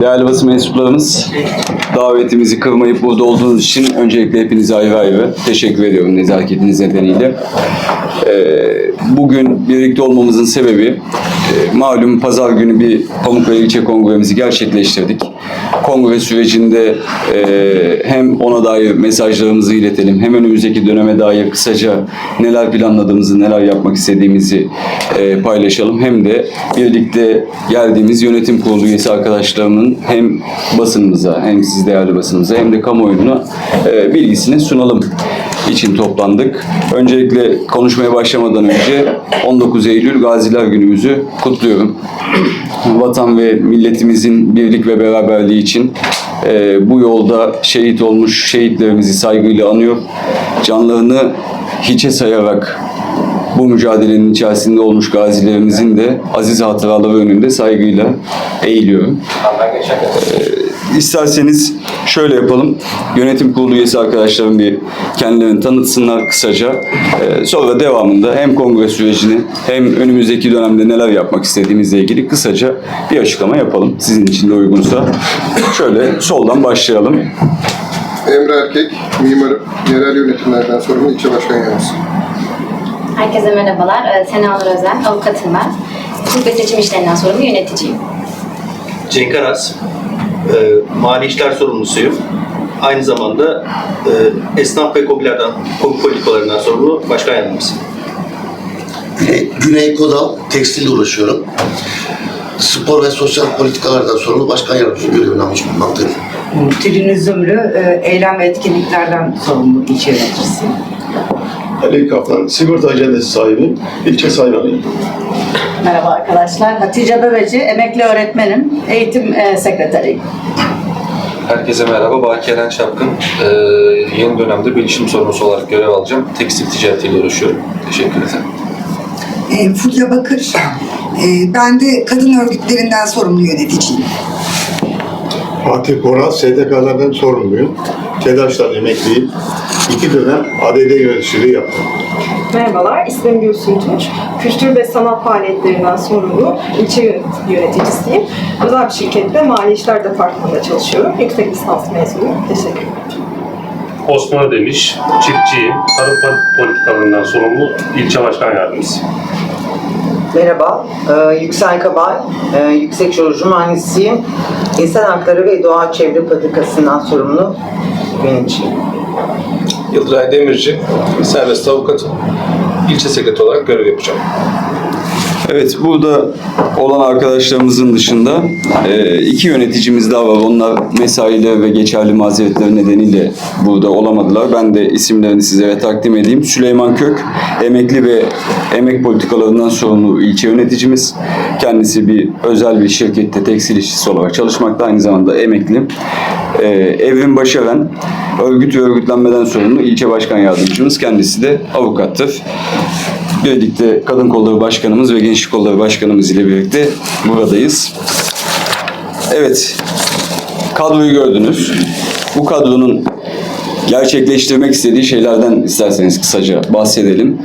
Değerli basın mensuplarımız, davetimizi kırmayıp burada olduğunuz için öncelikle hepinize ayrı ayrı teşekkür ediyorum nezaketiniz nedeniyle. Ee, bugün birlikte olmamızın sebebi, e, malum pazar günü bir Pamukkale İlçe Kongremizi gerçekleştirdik. Kongre sürecinde e, hem ona dair mesajlarımızı iletelim, hem önümüzdeki döneme dair kısaca neler planladığımızı, neler yapmak istediğimizi e, paylaşalım. Hem de birlikte geldiğimiz yönetim kurulu üyesi arkadaşlarımın hem basınımıza, hem siz değerli basınımıza hem de kamuoyuna e, bilgisini sunalım için toplandık. Öncelikle konuşmaya başlamadan önce 19 Eylül Gaziler Günümüzü kutluyorum. Vatan ve milletimizin birlik ve beraberliği için e, bu yolda şehit olmuş şehitlerimizi saygıyla anıyor. Canlarını hiçe sayarak bu mücadelenin içerisinde olmuş gazilerimizin de aziz hatıraları önünde saygıyla eğiliyorum. İsterseniz şöyle yapalım. Yönetim kurulu üyesi arkadaşlarım bir kendilerini tanıtsınlar kısaca. Ee, sonra devamında hem kongre sürecini hem önümüzdeki dönemde neler yapmak istediğimizle ilgili kısaca bir açıklama yapalım. Sizin için de uygunsa. Şöyle soldan başlayalım. Emre Erkek, mimarım, yerel yönetimlerden sorumlu ilçe başkan yardımcısı. Herkese merhabalar. Ee, Sena Nur Özen, avukatım ben. Hukuk ve seçim işlerinden sorumlu yöneticiyim. Cenk Aras, e, mali işler sorumlusuyum. Aynı zamanda e, esnaf ve kobilerden, kobi politikalarından sorumlu başkan yardımcısıyım. Güney, Güney Kodal tekstilde uğraşıyorum. Spor ve sosyal politikalardan sorumlu başkan yardımcısı görevini almış bulunmaktayım. Tülin Zümrü, e, eylem ve etkinliklerden sorumlu ilçe yöneticisiyim. Ali Kaplan, sigorta ajansı sahibi, ilçe saymanıyım. Merhaba arkadaşlar. Hatice Bebeci, emekli öğretmenim, eğitim e, sekreteriyim. Herkese merhaba. Baki Eren Çapkın. Ee, yeni dönemde bilişim sorumlusu olarak görev alacağım. Tekstil ticaretiyle uğraşıyorum. Teşekkür ederim. E, Fulya Bakır. E, ben de kadın örgütlerinden sorumlu yöneticiyim. Fatih Koral, STK'lardan sorumluyum. TEDAŞ'tan emekliyim. İki dönem ADD yöneticiliği yaptım. Merhabalar, ismim Gülsün Tunç. Kültür ve sanat faaliyetlerinden sorumlu ilçe yönet- yöneticisiyim. Özel bir şirkette mali işler departmanında çalışıyorum. Yüksek lisans mezunuyum. Teşekkür ederim. Osman Ödemiş, çiftçiyim. Tarım politikalarından sorumlu ilçe başkan yardımcısı. Merhaba, e, Yüksel Kabay, e, yüksek jeoloji mühendisiyim. İnsan Hakları ve Doğa Çevre Politikasından sorumlu yöneticiyim. Yıldıray Demirci, serbest avukatım. İlçe sekreteri olarak görev yapacağım. Evet, burada olan arkadaşlarımızın dışında e, iki yöneticimiz daha var. Onlar mesailer ve geçerli mazeretleri nedeniyle burada olamadılar. Ben de isimlerini sizlere takdim edeyim. Süleyman Kök, emekli ve emek politikalarından sorumlu ilçe yöneticimiz. Kendisi bir özel bir şirkette tekstil işçisi olarak çalışmakta. Aynı zamanda emekli. E, Evrim Başaran, örgüt ve örgütlenmeden sorumlu ilçe başkan yardımcımız. Kendisi de avukattır. Birlikte Kadın Kolları Başkanımız ve Gençlik Kolları Başkanımız ile birlikte buradayız. Evet, kadroyu gördünüz. Bu kadronun gerçekleştirmek istediği şeylerden isterseniz kısaca bahsedelim.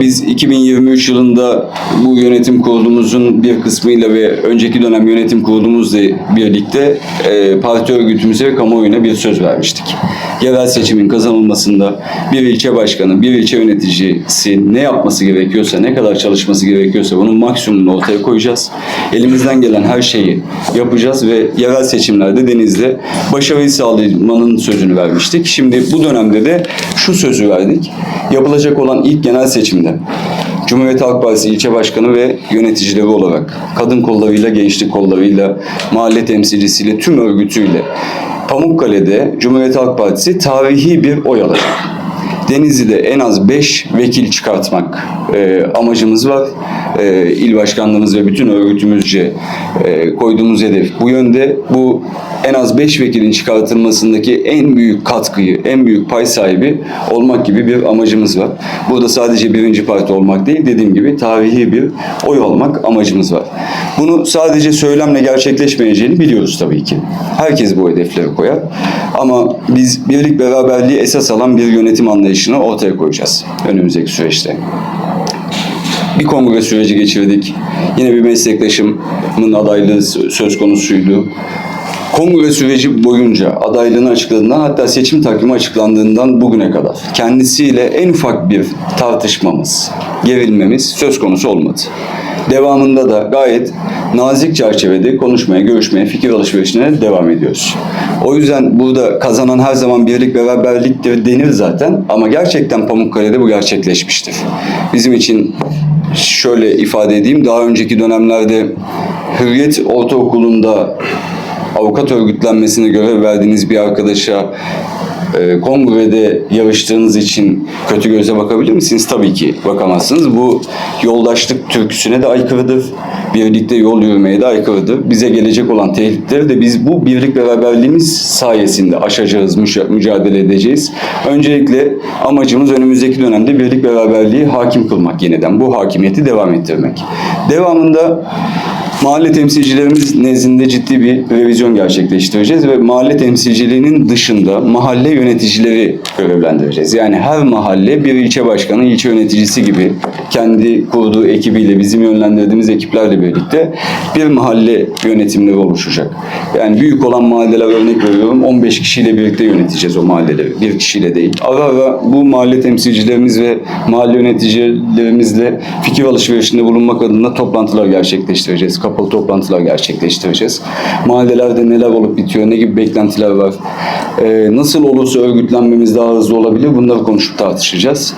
Biz 2023 yılında bu yönetim kurulumuzun bir kısmıyla ve önceki dönem yönetim kurulumuzla birlikte e, parti örgütümüze ve kamuoyuna bir söz vermiştik. Yerel seçimin kazanılmasında bir ilçe başkanı, bir ilçe yöneticisi ne yapması gerekiyorsa, ne kadar çalışması gerekiyorsa bunun maksimumunu ortaya koyacağız. Elimizden gelen her şeyi yapacağız ve yerel seçimlerde Deniz'de başarıyı sağlamanın sözünü vermiştik. Şimdi bu dönemde de şu sözü verdik. Yapılacak olan ilk genel seçimde Cumhuriyet Halk Partisi ilçe başkanı ve yöneticileri olarak kadın kollarıyla, gençlik kollarıyla, mahalle temsilcisiyle, tüm örgütüyle Pamukkale'de Cumhuriyet Halk Partisi tarihi bir oy alacak. Denizli'de en az 5 vekil çıkartmak e, amacımız var. E, il başkanlığımız ve bütün örgütümüzce e, koyduğumuz hedef bu yönde. Bu en az 5 vekilin çıkartılmasındaki en büyük katkıyı, en büyük pay sahibi olmak gibi bir amacımız var. Burada sadece birinci parti olmak değil, dediğim gibi tarihi bir oy almak amacımız var. Bunu sadece söylemle gerçekleşmeyeceğini biliyoruz tabii ki. Herkes bu hedefleri koyar. Ama biz birlik beraberliği esas alan bir yönetim anlayışını ortaya koyacağız önümüzdeki süreçte. Bir kongre süreci geçirdik. Yine bir meslektaşımın adaylığı söz konusuydu. Kongre süreci boyunca adaylığını açıkladığından hatta seçim takvimi açıklandığından bugüne kadar kendisiyle en ufak bir tartışmamız, gerilmemiz söz konusu olmadı. Devamında da gayet nazik çerçevede konuşmaya, görüşmeye, fikir alışverişine devam ediyoruz. O yüzden burada kazanan her zaman birlik beraberliktir denir zaten ama gerçekten Pamukkale'de bu gerçekleşmiştir. Bizim için şöyle ifade edeyim, daha önceki dönemlerde Hürriyet Ortaokulu'nda avukat örgütlenmesine görev verdiğiniz bir arkadaşa e, kongrede yarıştığınız için kötü göze bakabilir misiniz? Tabii ki bakamazsınız. Bu yoldaşlık türküsüne de aykırıdır. Birlikte yol yürümeye de aykırıdır. Bize gelecek olan tehditleri de biz bu birlik beraberliğimiz sayesinde aşacağız, müca- mücadele edeceğiz. Öncelikle amacımız önümüzdeki dönemde birlik beraberliği hakim kılmak yeniden. Bu hakimiyeti devam ettirmek. Devamında Mahalle temsilcilerimiz nezdinde ciddi bir revizyon gerçekleştireceğiz ve mahalle temsilciliğinin dışında mahalle yöneticileri görevlendireceğiz. Yani her mahalle bir ilçe başkanı, ilçe yöneticisi gibi kendi kurduğu ekibiyle, bizim yönlendirdiğimiz ekiplerle birlikte bir mahalle yönetimleri oluşacak. Yani büyük olan mahalleler örnek veriyorum 15 kişiyle birlikte yöneteceğiz o mahalleleri. Bir kişiyle değil. Ara ara bu mahalle temsilcilerimiz ve mahalle yöneticilerimizle fikir alışverişinde bulunmak adına toplantılar gerçekleştireceğiz. Kapalı toplantılar gerçekleştireceğiz. Mahallelerde neler olup bitiyor, ne gibi beklentiler var, ee, nasıl olursa örgütlenmemiz daha hızlı olabilir bunları konuşup tartışacağız.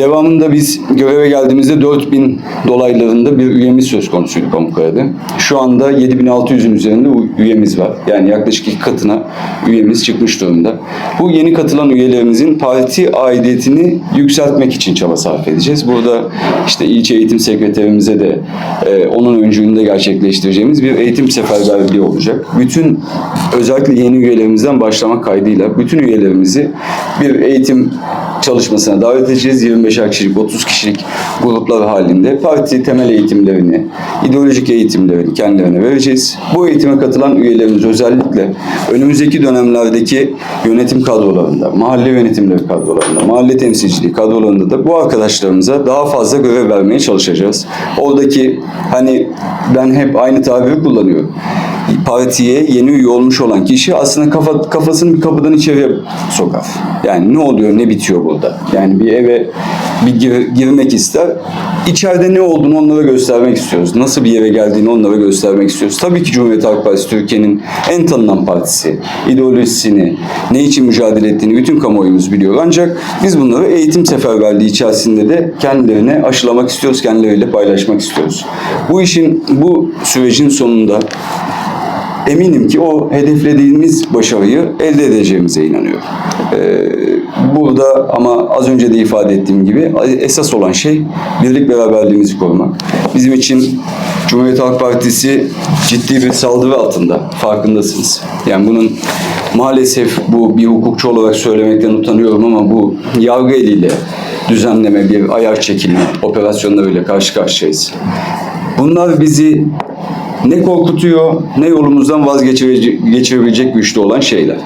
Devamında biz göreve geldiğimizde 4000 dolaylarında bir üyemiz söz konusuydu Pamukkale'de. Şu anda 7600'ün üzerinde üyemiz var. Yani yaklaşık iki katına üyemiz çıkmış durumda. Bu yeni katılan üyelerimizin parti aidiyetini yükseltmek için çaba sarf edeceğiz. Burada işte ilçe eğitim sekreterimize de e, onun öncülüğünde gerçekleştireceğimiz bir eğitim seferberliği olacak. Bütün özellikle yeni üyelerimizden başlamak kaydıyla bütün üyelerimizi bir eğitim çalışmasına davet edeceğiz. 25 kişilik, 30 kişilik gruplar halinde parti temel eğitimlerini, ideolojik eğitimlerini kendilerine vereceğiz. Bu eğitime katılan üyelerimiz özellikle önümüzdeki dönemlerdeki yönetim kadrolarında, mahalle yönetimleri kadrolarında, mahalle temsilciliği kadrolarında da bu arkadaşlarımıza daha fazla görev vermeye çalışacağız. Oradaki hani ben hep aynı tabiri kullanıyorum partiye yeni üye olmuş olan kişi aslında kafa, kafasını bir kapıdan içeriye sokar. Yani ne oluyor, ne bitiyor burada? Yani bir eve bir gir- girmek ister. İçeride ne olduğunu onlara göstermek istiyoruz. Nasıl bir yere geldiğini onlara göstermek istiyoruz. Tabii ki Cumhuriyet Halk Partisi Türkiye'nin en tanınan partisi. İdeolojisini, ne için mücadele ettiğini bütün kamuoyumuz biliyor. Ancak biz bunları eğitim seferberliği içerisinde de kendilerine aşılamak istiyoruz, kendileriyle paylaşmak istiyoruz. Bu işin, bu sürecin sonunda eminim ki o hedeflediğimiz başarıyı elde edeceğimize inanıyorum. Ee, burada ama az önce de ifade ettiğim gibi esas olan şey birlik beraberliğimizi korumak. Bizim için Cumhuriyet Halk Partisi ciddi bir saldırı altında. Farkındasınız. Yani bunun maalesef bu bir hukukçu olarak söylemekten utanıyorum ama bu yargı eliyle düzenleme, bir ayar çekilme operasyonlarıyla karşı karşıyayız. Bunlar bizi ne korkutuyor ne yolumuzdan vazgeçirebilecek güçte olan şeyler.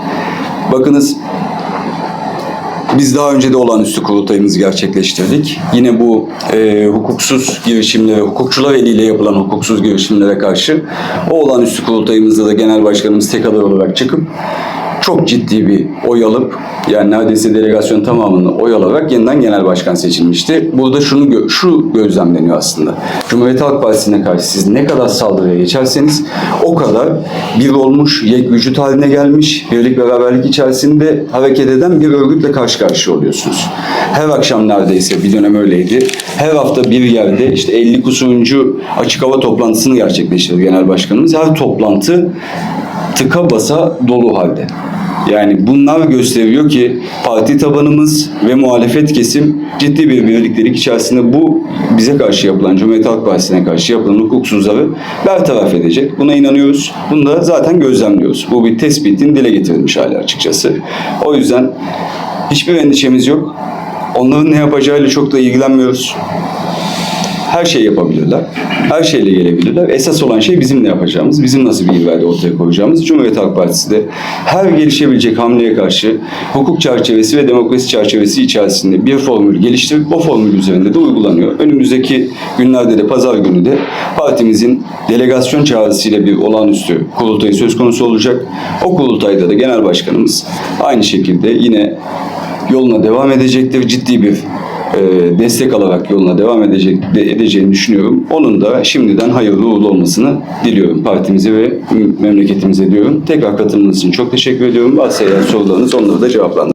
Bakınız biz daha önce de olağanüstü kurultayımızı gerçekleştirdik. Yine bu e, hukuksuz girişimlere, hukukçular eliyle yapılan hukuksuz girişimlere karşı o olağanüstü kurultayımızda da genel başkanımız tek aday olarak çıkıp çok ciddi bir oy alıp yani neredeyse delegasyon tamamını oy alarak yeniden genel başkan seçilmişti. Burada şunu gö- şu gözlemleniyor aslında. Cumhuriyet Halk Partisi'ne karşı siz ne kadar saldırıya geçerseniz o kadar bir olmuş, yek vücut haline gelmiş, birlik beraberlik içerisinde hareket eden bir örgütle karşı karşıya oluyorsunuz. Her akşam neredeyse bir dönem öyleydi. Her hafta bir yerde işte 50 kusuruncu açık hava toplantısını gerçekleştirdi genel başkanımız. Her toplantı tıka basa dolu halde. Yani bunlar gösteriyor ki parti tabanımız ve muhalefet kesim ciddi bir birliktelik içerisinde bu bize karşı yapılan, Cumhuriyet Halk Partisi'ne karşı yapılan hukuksuzları bertaraf edecek. Buna inanıyoruz. Bunu da zaten gözlemliyoruz. Bu bir tespitin dile getirilmiş hali açıkçası. O yüzden hiçbir endişemiz yok. Onların ne yapacağıyla çok da ilgilenmiyoruz. Her şey yapabilirler. Her şeyle gelebilirler. Esas olan şey bizim ne yapacağımız, bizim nasıl bir irade ortaya koyacağımız. Cumhuriyet Halk Partisi de her gelişebilecek hamleye karşı hukuk çerçevesi ve demokrasi çerçevesi içerisinde bir formül geliştirip o formül üzerinde de uygulanıyor. Önümüzdeki günlerde de pazar günü de partimizin delegasyon çağrısıyla bir olağanüstü kurultayı söz konusu olacak. O kurultayda da genel başkanımız aynı şekilde yine yoluna devam edecektir. Ciddi bir e, destek alarak yoluna devam edecek de- edeceğini düşünüyorum. Onun da şimdiden hayırlı uğurlu olmasını diliyorum partimize ve memleketimize diyorum. Tekrar katılımınız için çok teşekkür ediyorum. Varsa sorularınız onları da cevaplandırırım.